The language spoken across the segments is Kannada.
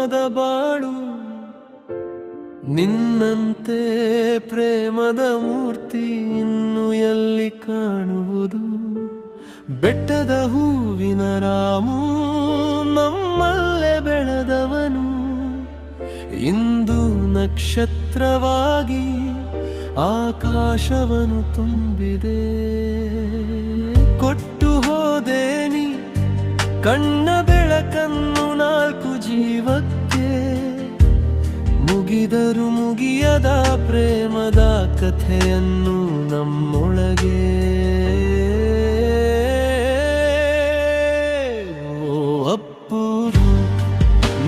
ಜೀವನದ ಬಾಳು, ನಿನ್ನಂತೆ ಪ್ರೇಮದ ಮೂರ್ತಿ ಇನ್ನು ಎಲ್ಲಿ ಕಾಣುವುದು? ಬೆಟ್ಟದ ಹೂವಿನ ರಾಮು ನಮ್ಮಲ್ಲೇ ಬೆಳೆದವನು. ಇಂದು ನಕ್ಷತ್ರವಾಗಿ ಆಕಾಶವನು ತುಂಬಿದೆ. ಕೊಟ್ಟು ಹೋದೇನಿ, ಕಣ್ಣ ಬೆಳಕನ್ನು ನಾಲ್ಕು ಜೀವಕ್ಕೆ ಮುಗಿದರು ಮುಗಿಯದ ಪ್ರೇಮದ ಕಥೆಯನ್ನು ನಮ್ಮೊಳಗೆ. ಓ ಅಪ್ಪು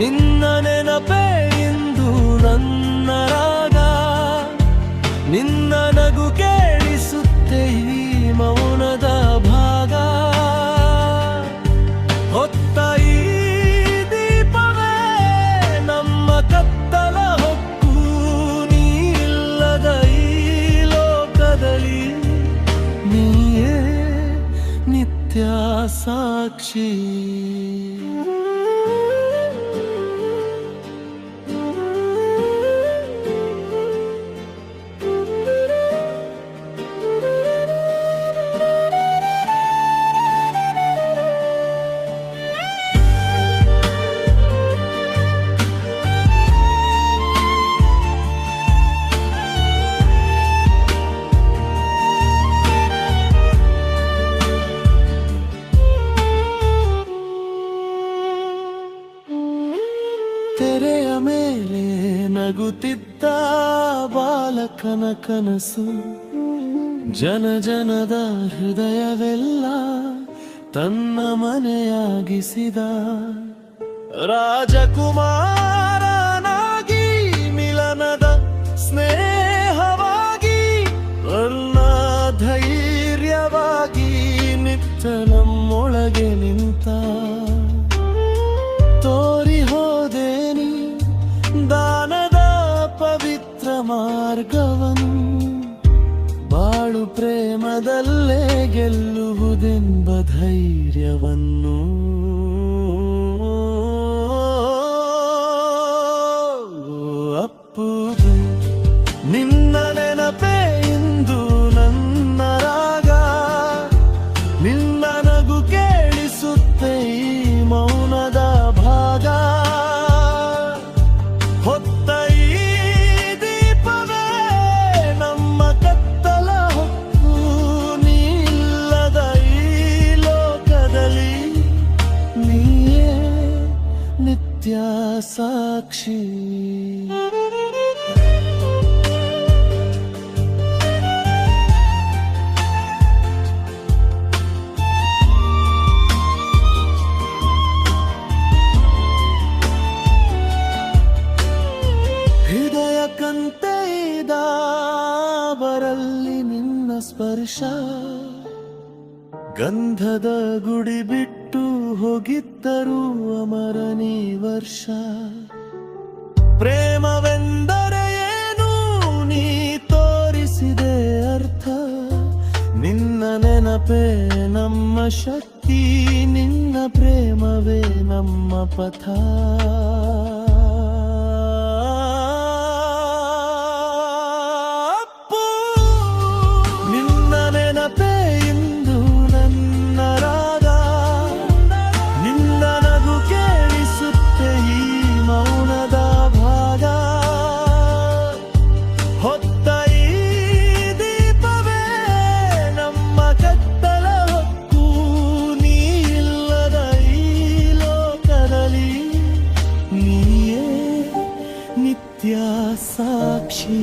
ನಿನ್ನ ನೆನಪೇ ಇಂದು ನನ್ನ ರಾಗ. ನಿನ್ನ ನಗು ಕೇಳಿಸುತ್ತೆ ಈ ಮೌನದ ಸಾಕ್ಷಿ ನಗುತ್ತಿದ್ದ ಬಾಲಕನ ಕನಸು, ಜನ ಜನದ ಹೃದಯವೆಲ್ಲ ತನ್ನ ಮನೆಯಾಗಿಸಿದ. ರಾಜಕುಮಾರನಾಗಿ ಮಿಲನದ ಸ್ನೇಹವಾಗಿ ನನ್ನ ಧೈರ್ಯವಾಗಿ ನಿತ್ತ ನಮ್ಮೊಳಗೆ ನಿಂತ. ಮಾರ್ಗವನು ಬಾಳು ಪ್ರೇಮದಲ್ಲೇ ಗೆಲ್ಲುವುದೆಂಬ ಧೈರ್ಯವನ್ನು ನಿತ್ಯ ಸಾಕ್ಷಿ ಹೃದಯ ಕಂತೈದ ಬರಲ್ಲಿ ನಿನ್ನ ಸ್ಪರ್ಶ. ಗಂಧದ ಗುಡಿ ಬಿಟ್ಟು ಹೋಗಿದ್ದರು ಅಮರನಿ ವರ್ಷ. ಪ್ರೇಮವೆಂದರೆ ಏನು? ನೀ ತೋರಿಸಿದೆ ಅರ್ಥ. ನಿನ್ನ ನೆನಪೇ ನಮ್ಮ ಶಕ್ತಿ, ನಿನ್ನ ಪ್ರೇಮವೇ ನಮ್ಮ ಪಥ. సాక్షి